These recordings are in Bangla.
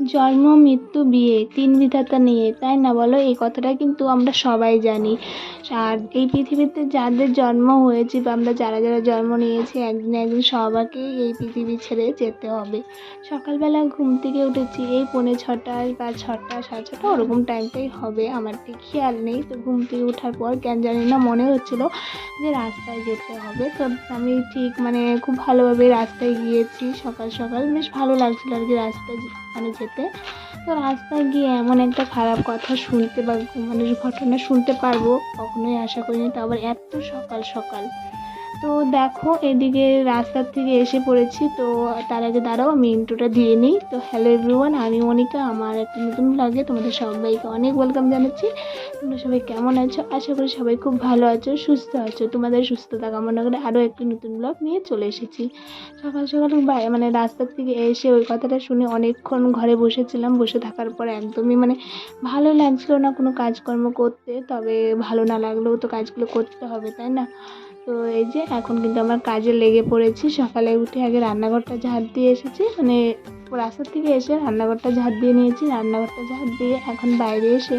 জন্ম, মৃত্যু, বিয়ে, তিন বিধাতা নিয়ে, তাই না বলো? এই কথাটা কিন্তু আমরা সবাই জানি। আর এই পৃথিবীতে যাদের জন্ম হয়েছে বা আমরা যারা যারা জন্ম নিয়েছি, একদিন একদিন সবাইকেই এই পৃথিবী ছেড়ে যেতে হবে। সকালবেলা ঘুম থেকে উঠেছি, এই পৌনে ছটায় বা ছটা, সাড়ে ছটা, ওরকম টাইমটাই হবে। আমার ঠিক খেয়াল নেই, তো ঘুম থেকে ওঠার পর কেন জানি না মনে হচ্ছিল যে রাস্তায় যেতে হবে। তো আমি ঠিক মানে খুব ভালোভাবে রাস্তায় গিয়েছি সকাল সকাল। বেশ ভালো লাগছিল আর কি রাস্তায় মানে যেতে। তো রাস্তায় গিয়ে এমন একটা খারাপ কথা শুনতে বা মানে ঘটনা শুনতে পারব, কখনোই আশা করিনি। তো আবার এত সকাল সকাল। তো দেখো, এদিকে রাস্তার থেকে এসে পড়েছি। তো তার আগে দাঁড়াও, আমি ইন্ট্রোটা দিয়ে নিই। তো হ্যালো এভরিওয়ান আমি মনিকা, আমার একটা নতুন ব্লগে তোমাদের সবাইকে অনেক ওয়েলকাম জানাচ্ছি। তোমরা সবাই কেমন আছো? আশা করি সবাই খুব ভালো আছো, সুস্থ আছো। তোমাদের সুস্থতা কামনা করে আরও একটি নতুন ব্লগ নিয়ে চলে এসেছি। সকাল সকাল মানে রাস্তার থেকে এসে ওই কথাটা শুনে অনেকক্ষণ ঘরে বসেছিলাম। বসে থাকার পর একদমই মানে ভালো লাগছিল না কোনো কাজকর্ম করতে। তবে ভালো না লাগলেও তো কাজগুলো করতে হবে, তাই না? তো এই যে এখন কিন্তু আমার কাজে লেগে পড়েছি। সকালে উঠে আগে রান্নাঘরটা ঝাড় দিয়ে এসেছি। মানে রাস্তার থেকে এসে রান্নাঘরটা ঝাড় দিয়ে নিয়েছি। রান্নাঘরটা ঝাড় দিয়ে এখন বাইরে এসে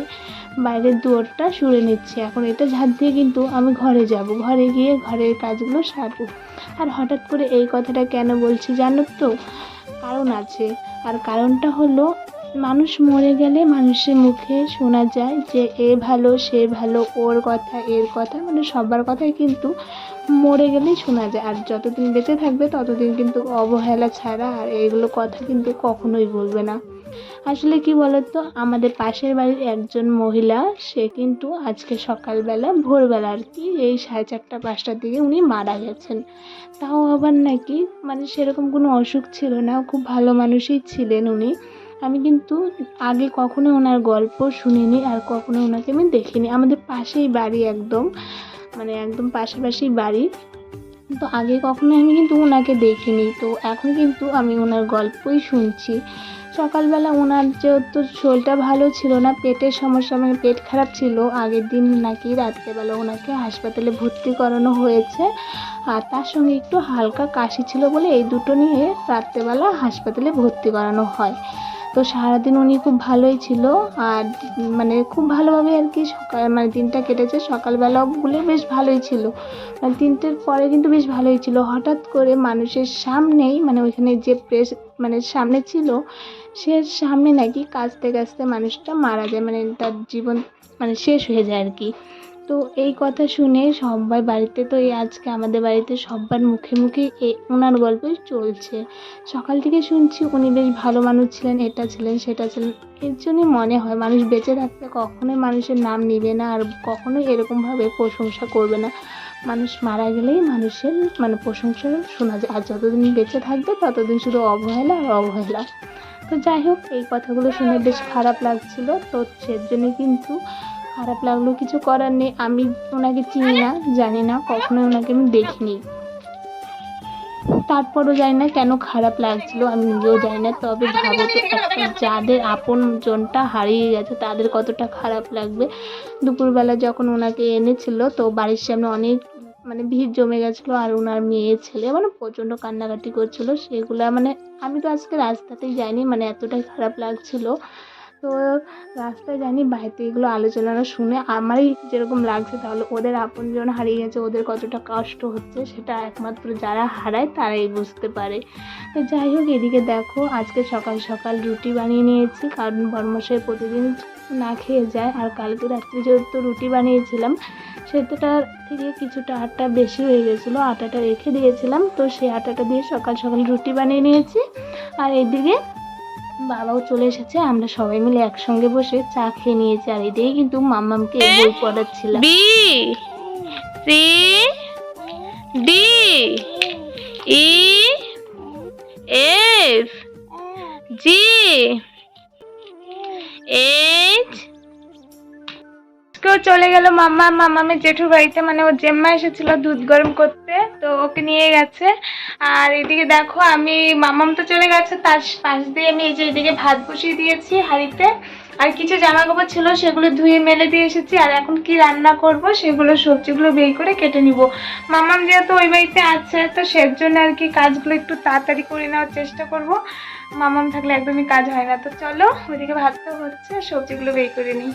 বাইরের দুয়ারটা সুরে নিচ্ছি। এখন এটা ঝাড় দিয়ে কিন্তু আমি ঘরে যাব। ঘরে গিয়ে ঘরের কাজগুলো সারবো। আর হঠাৎ করে এই কথাটা কেন বলছি জানো তো? কারণ আছে। আর কারণটা হলো মানুষ মরে গেলে মানুষের মুখে শোনা যায় যে, এ ভালো, সে ভালো, ওর কথা, এর কথা। মানে সবার কথাই কিন্তু মরে গেলেই শোনা যায়। আর যতদিন বেঁচে থাকবে, ততদিন কিন্তু অবহেলা ছাড়া আর এগুলো কথা কিন্তু কখনোই বলবে না। আসলে কি বলতো, আমাদের পাশের বাড়ির একজন মহিলা, সে কিন্তু আজকে সকালবেলা, ভোরবেলা আর কি, এই সাড়ে চারটা, পাঁচটার দিকে উনি মারা গেছেন। তাও আবার নাকি মানে সেরকম কোনো অসুখ ছিল না। খুব ভালো মানুষই ছিলেন উনি। আমি কিন্তু আগে কখনো ওনার গল্প শুনিনি আর কখনো ওনাকে আমি দেখিনি। আমাদের পাশেই বাড়ি একদম মানে একদম পাশাপাশি বাড়ি। তো আগে কখনো আমি কিন্তু ওনাকে দেখিনি। তো এখন কিন্তু আমি ওনার গল্পই শুনছি। সকালবেলা ওনার যেহেতু শরীরটা ভালো ছিল না, পেটের সমস্যা মানে পেট খারাপ ছিল, আগের দিন নাকি রাত্রেবেলা ওনাকে হাসপাতালে ভর্তি করানো হয়েছে। আর তার সঙ্গে একটু হালকা কাশি ছিল বলে এই দুটো নিয়ে রাত্রেবেলা হাসপাতালে ভর্তি করানো হয়। তো সারাদিন উনি খুব ভালোই ছিল আর মানে খুব ভালোভাবে আর কি সকাল মানে দিনটা কেটেছে। সকালবেলাগুলো বেশ ভালোই ছিল। মানে তিনটের পরে কিন্তু বেশ ভালোই ছিল। হঠাৎ করে মানুষের সামনেই মানে ওইখানে যে প্রেস মানে সামনে ছিল, সে সামনে নাকি কাঁচতে কাঁচতে মানুষটা মারা যায়। মানে তার জীবন মানে শেষ হয়ে যায় আর কি। তো এই কথা শুনে সবাই বাড়িতে তো এই আজকে আমাদের বাড়িতে সবার মুখে মুখে ওনার গল্পই চলছে। সকাল থেকে শুনছি উনি বেশ ভালো মানুষ ছিলেন, এটা ছিলেন, সেটা ছিলেন। এর জন্যই মনে হয় মানুষ বেঁচে থাকতে কখনোই মানুষের নাম নিবে না আর কখনোই এরকমভাবে প্রশংসা করবে না। মানুষ মারা গেলেই মানুষের মানে প্রশংসা শোনা যায়। আর যতদিন বেঁচে থাকবে ততদিন শুধু অবহেলা আর অবহেলা। তো যাই হোক, এই কথাগুলো শুনে বেশ খারাপ লাগছিল। তো সেজন্য কিন্তু খারাপ লাগল, কিছু করার নেই। আমি ওনাকে চিনি না, জানি না কখনো ওনাকে আমি দেখিনি। তারপরও জানি না কেন খারাপ লাগছিল, আমি নিজেও জানি না, তবে ভাবো তো একটা যাদের আপন জনটা হারিয়ে গেছে, তাদের কতটা খারাপ লাগবে। দুপুরবেলা যখন ওনাকে এনেছিল, তো বাড়ির সামনে অনেক মানে ভিড় জমে গেছিল, আর ওনার মেয়ে ছেলে মানে প্রচণ্ড কান্নাকাটি করছিল, সেগুলো মানে আমি তো আজকে রাস্তাতেই যাইনি মানে এতটাই খারাপ লাগছিল। তো রাস্তায় জানি বাড়িতে এগুলো আলোচনা শুনে আমারই যেরকম লাগছে তাহলে ওদের আপনজন হারিয়ে গেছে, ওদের কতটা কষ্ট হচ্ছে সেটা একমাত্র যারা হারায় তারাই বুঝতে পারে। তো যাই হোক, এদিকে দেখো, আজকে সকাল সকাল রুটি বানিয়ে নিয়েছি, কারণ বর্মশাই প্রতিদিন না খেয়ে যায়, আর কালকে রাত্রে যেহেতু রুটি বানিয়েছিলাম সেটার থেকে কিছুটা আটা বেশি হয়ে গেছিল, আটাটা রেখে দিয়েছিলাম, তো সেই আটাটা দিয়ে সকাল সকাল রুটি বানিয়ে নিয়েছি। আর এদিকে বাবাও চলে এসেছে, আমরা সবাই মিলে একসঙ্গে বসে চা খেয়ে নিয়েছি। আর এদিকে কিন্তু মাম্মামকে বই পড়াচ্ছিলাম। B, C, D, E, F, G H কেউ চলে গেল মাম্মা মামামের জেঠুর বাড়িতে মানে ওর জেম্মা এসেছিল দুধ গরম করতে, তো ওকে নিয়ে গেছে। আর এদিকে দেখো আমি, মামাম তো চলে গেছে, তার পাশ দিয়ে আমি এই যে এদিকে ভাত বসিয়ে দিয়েছি হাঁড়িতে। আর কিছু জামা কাপড় ছিল সেগুলো ধুয়ে মেলে দিয়ে এসেছি, আর এখন কি রান্না করব সেগুলো সবজিগুলো বের করে কেটে নিব। মামাম যেহেতু ওই বাড়িতে আছে, তো সের জন্য আর কি কাজগুলো একটু তাড়াতাড়ি করে নেওয়ার চেষ্টা করব। মামাম থাকলে একদমই কাজ হয় না। তো চলো, ওইদিকে ভাতটা হচ্ছে, সবজিগুলো বের করে নিই।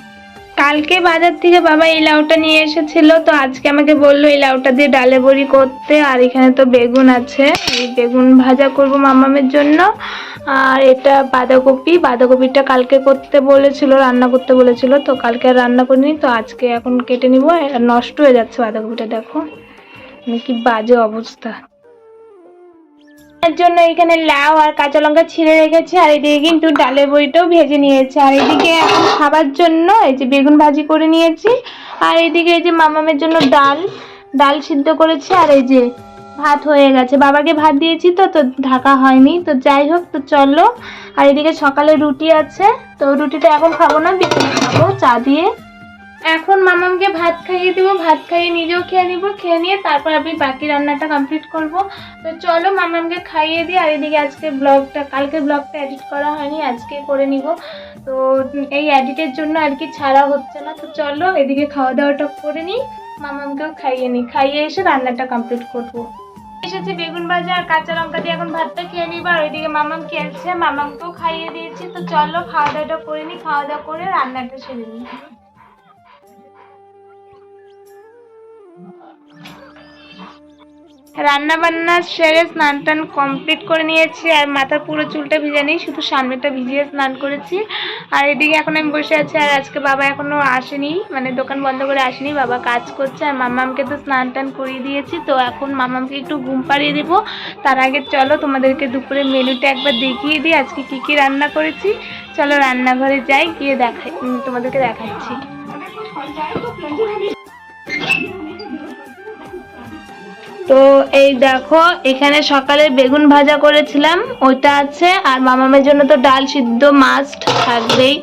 কালকে বাজার থেকে বাবা এই লাউটা নিয়ে এসেছিল, তো আজকে আমাকে বলল এই লাউটা দিয়ে ডালে বড়ি করতে, আর এখানে তো বেগুন আছে। এই বেগুন ভাজা করব মামামের জন্য, আর এটা বাঁধাকপি। বাঁধাকপিটা কালকে করতে বলেছিল, রান্না করতে বলেছিল, তো কালকে আর রান্না করিনি, তো আজকে এখন কেটে নিব নষ্ট হয়ে যাচ্ছে বাঁধাকপিটা, দেখো। কি বাজে অবস্থা। এর জন্য এখানে লাউ আর কাঁচা লঙ্কা ছিঁড়ে রেখেছি, আর এদিকে কিন্তু ডালের বড়িটাও ভেজে নিয়েছি। আর এদিকে এখন খাবার জন্য এই যে বেগুন ভাজি করে নিয়েছি, আর এদিকে এই যে মামামের জন্য ডাল ডাল সিদ্ধ করেছি, আর এই যে ভাত হয়ে গেছে। বাবাকে ভাত দিয়েছি তো তো ঢাকা হয়নি, তো যাই হোক, তো চলো। আর এদিকে সকালে রুটি আছে, তো রুটিটা এখন খাব না, বিকেলে খাব, চা দিয়ে। এখন মামামকে ভাত খাইয়ে দেবো, ভাত খাইয়ে নিজেও খেয়ে নিব, খেয়ে নিয়ে তারপর আমি বাকি রান্নাটা কমপ্লিট করব। তো চলো মামামকে খাইয়ে দিই, আর এদিকে আজকে ব্লগটা কালকে ব্লগটা এডিট করা হয়নি, আজকে করে নিব। তো এই এডিটের জন্য আর কি ছাড়া হচ্ছে না। তো চলো এদিকে খাওয়া দাওয়াটা করে নিই, মামামকেও খাইয়ে নিই। খাইয়ে এসে রান্নাটা কমপ্লিট করব। এসেছি বেগুন ভাজা আর কাঁচা লঙ্কা দিয়ে এখন ভাতটা খেয়ে নিব, আর ওইদিকে মামাম খেয়েছে মামামকেও খাইয়ে দিয়েছি। তো চলো খাওয়া দাওয়াটা করে নিই খাওয়া দাওয়া করে রান্নাটা সেরে নিই। রান্না বান্না সেরে স্নান টান কমপ্লিট করে নিয়েছি, আর মাথার পুরো চুলটা ভিজে নেই, শুধু সামনেটা ভিজিয়ে স্নান করেছি। আর এদিকে এখন আমি বসে আছি, আর আজকে বাবা এখনও আসেনি মানে দোকান বন্ধ করে আসেনি, বাবা কাজ করছে, আর মামামকে তো স্নান টান করিয়ে দিয়েছি, তো এখন মামামকে একটু ঘুম পাড়িয়ে দেবো। তার আগে চলো তোমাদেরকে দুপুরে মেনুটা একবার দেখিয়ে দিই, আজকে কি কি রান্না করেছি। চলো রান্নাঘরে যাই, গিয়ে দেখাই তোমাদেরকে দেখাচ্ছি। তো এই দেখো, এখানে সকালে বেগুন ভাজা করেছিলাম, ওইটা আছে, আর মামামের জন্য তো ডাল সিদ্ধ মাস্ট থাকবেই।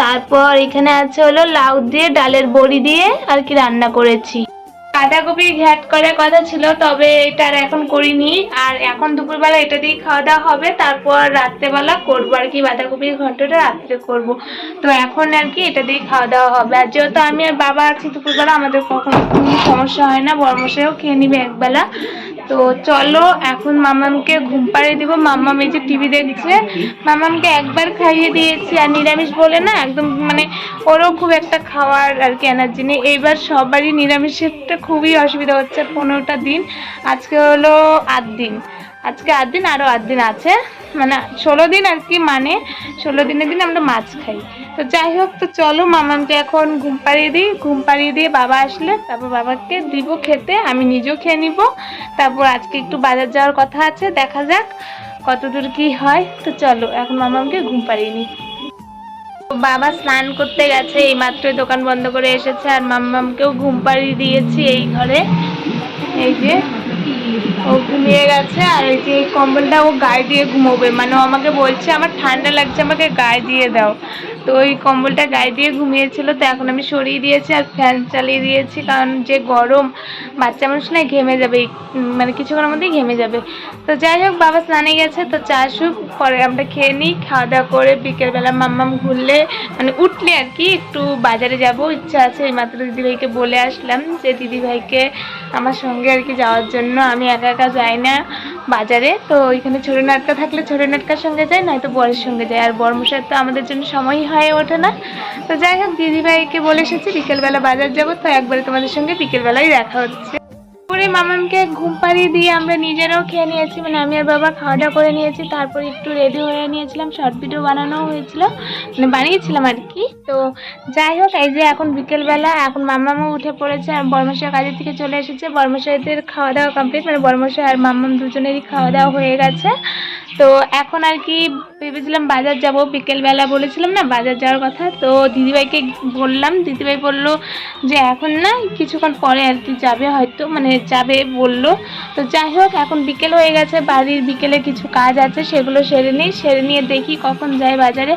তারপর এখানে আছে হলো লাউ দিয়ে, ডালের বড়ি দিয়ে, আর কি রান্না করেছি। বাঁধাকপি ঘ্যাট করার কথা ছিল, তবে এটা আর এখন করিনি। আর এখন দুপুরবেলা এটা দিয়ে খাওয়া দাওয়া হবে, তারপর রাত্রেবেলা করব আর কি, বাঁধাকপির ঘন্টটা রাত্রে করব। তো এখন আর কি এটা দিয়ে খাওয়া দাওয়া হবে। আর যেহেতু আমি আর বাবা আছি, দুপুরবেলা আমাদের কখনো কোনো সমস্যা হয় না বরমশাইও খেয়ে নিবে একবেলা। তো চলো, এখন মামামকে ঘুম পাড়িয়ে দিব। মাম্মা মেয়ে টিভি দেখছে। মামামকে একবার খাইয়ে দিয়েছি, আর নিরামিষ বলে না, একদম মানে ওরও খুব একটা খাওয়ার আর কি এনার্জি নেই। এইবার সবারই নিরামিষেরটা খুবই অসুবিধা হচ্ছে পনেরোটা দিন। আজকে হলো আট দিন। আজকে আট দিন আরও আট দিন আছে। মানে ষোলো দিন আর কি মানে ষোলো দিনের দিন আমরা মাছ খাই। তো যাই হোক, তো চলো মামামকে এখন ঘুম পাড়িয়ে দিই। ঘুম পাড়িয়ে দিয়ে বাবা আসলে, তারপর বাবাকে দিব খেতে, আমি নিজেও খেয়ে নিব। তারপর আজকে একটু বাজার যাওয়ার কথা আছে, দেখা যাক কতদূর কি হয়। তো চলো, এখন মামামকে ঘুম পাড়িয়ে নিই। বাবা স্নান করতে গেছে, এই মাত্রই দোকান বন্ধ করে এসেছে, আর মাম্মামকেও ঘুম পাড়িয়ে দিয়েছি এই ঘরে। এই যে ও ঘুমিয়ে গেছে আর এই যে কম্বলটা ও গায়ে দিয়ে ঘুমোবে। মানে ও আমাকে বলছে, আমার ঠান্ডা লাগছে, আমাকে গায়ে দিয়ে দাও। তো ওই কম্বলটা গায়ে দিয়ে ঘুমিয়েছিল, তো এখন আমি সরিয়ে দিয়েছি আর ফ্যান চালিয়ে দিয়েছি, কারণ যে গরম বাচ্চা মানুষ না ঘেমে যাবে মানে কিছুক্ষণের মধ্যেই ঘেমে যাবে। তো যাই হোক, বাবা স্নানে গেছে, তো চা আসুক পরে আমরা খেয়ে নিই খাওয়া দাওয়া করে বিকেলবেলা মাম্মাম ঘুরলে মানে উঠলে আর কি, একটু বাজারে যাব, ইচ্ছা আছে, এই মাত্র দিদিভাইকে বলে আসলাম যে, দিদিভাইকে আমার সঙ্গে আর কি যাওয়ার জন্য, আমি একা একা যাই না বাজারে, তো ওইখানে ছোটো নাটকা থাকলে ছোটো নাটকার সঙ্গে যায়, নয়তো বরের সঙ্গে যায়। আর বর মশাই তো আমাদের জন্য সময়ই হয়ে ওঠে না। তো যাই হোক, দিদিভাইকে বলে এসেছি, বিকেলবেলা বাজার যাব, তো একবারে তোমাদের সঙ্গে বিকেলবেলায় দেখা হচ্ছে। মামামকে ঘুম পাড়িয়ে দিয়ে আমরা নিজেরাও খেয়ে নিয়েছি। মানে আমি আর বাবা খাওয়া দাওয়া করে নিয়েছি, তারপর একটু রেডি হয়ে নিয়েছিলাম শর্ট ভিডিও বানানো হয়েছিল মানে বানিয়েছিলাম আর কি। তো যাই হোক, এই যে এখন বিকেলবেলা, এখন মামামও উঠে পড়েছে, আর বর্মশাই কাজের থেকে চলে এসেছে। বর্মশাইদের খাওয়া দাওয়া কমপ্লিট মানে বর্মশাই আর মাম্মাম দুজনেরই খাওয়া দাওয়া হয়ে গেছে। তো এখন আর কি ভেবেছিলাম বাজার যাব, বিকেলবেলা বলেছিলাম না বাজার যাওয়ার কথা, তো দিদিভাইকে বললাম, দিদিভাই বলল যে এখন না কিছুক্ষণ পরে আর কি যাবে হয়তো মানে যাবে বলল। তো যাই হোক, এখন বিকেল হয়ে গেছে, বাড়ির বিকেলে কিছু কাজ আছে, সেগুলো সেরে নিই, সেরে নিয়ে দেখি কখন যাই বাজারে।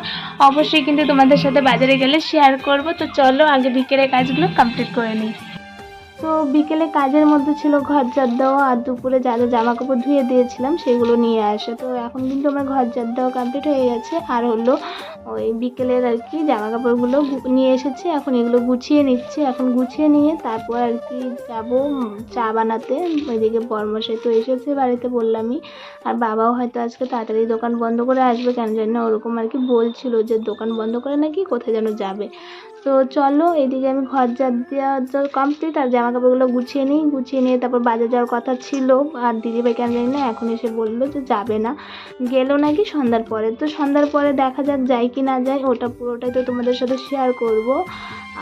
অবশ্যই কিন্তু তোমাদের সাথে বাজারে গেলে শেয়ার করব। তো চলো, আগে বিকেলের কাজগুলো কমপ্লিট করে নিই। তো বিকেলে কাজের মধ্যে ছিল ঘর ঝাড় দেওয়া, আর দুপুরে যা যা জামা কাপড় ধুয়ে দিয়েছিলাম সেগুলো নিয়ে আসে। তো এখন কিন্তু আমার ঘর ঝাড় দেওয়া কমপ্লিট হয়ে গেছে। আর হলো ওই বিকেলের আর কি জামা কাপড়গুলো নিয়ে এসেছি, এখন এগুলো গুছিয়ে নিচ্ছি, এখন গুছিয়ে নিয়ে তারপর আর কি যাব চা বানাতে। ওইদিকে বর্মশাই তো এসেছে বাড়িতে বললামই। আর বাবাও হয়তো আজকে তাড়াতাড়ি দোকান বন্ধ করে আসবে, কেন জানি না, ওরকম আর কি বলছিল যে দোকান বন্ধ করে নাকি কোথায় যেন যাবে। তো চলো, এদিকে আমি ঘর ঝাড় দেওয়া কমপ্লিট আর জামা কাপড়গুলো গুছিয়ে নিই, গুছিয়ে নিয়ে তারপর বাজার যাওয়ার কথা ছিল। আর দিদিভাই কেন জানি না, এখন এসে বলল যে যাবে না। গেলো নাকি সন্ধ্যার পরে। তো সন্ধ্যার পরে দেখা যাক যায় কি না যায় ওটা পুরোটাই তো তোমাদের সাথে শেয়ার করব।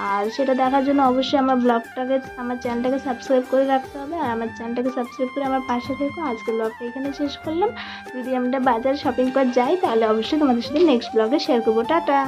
আর সেটা দেখার জন্য অবশ্যই আমার ব্লগটাকে আমার চ্যানেলটাকে সাবস্ক্রাইব করে রাখতে হবে। আর আমার চ্যানেলটাকে সাবস্ক্রাইব করে আমার পাশে থেকো। আজকে ব্লগটা এখানে শেষ করলাম। যদি আমরা বাজার শপিং করে যাই, তাহলে অবশ্যই তোমাদের সাথে নেক্সট ব্লগে শেয়ার করব। টাটা!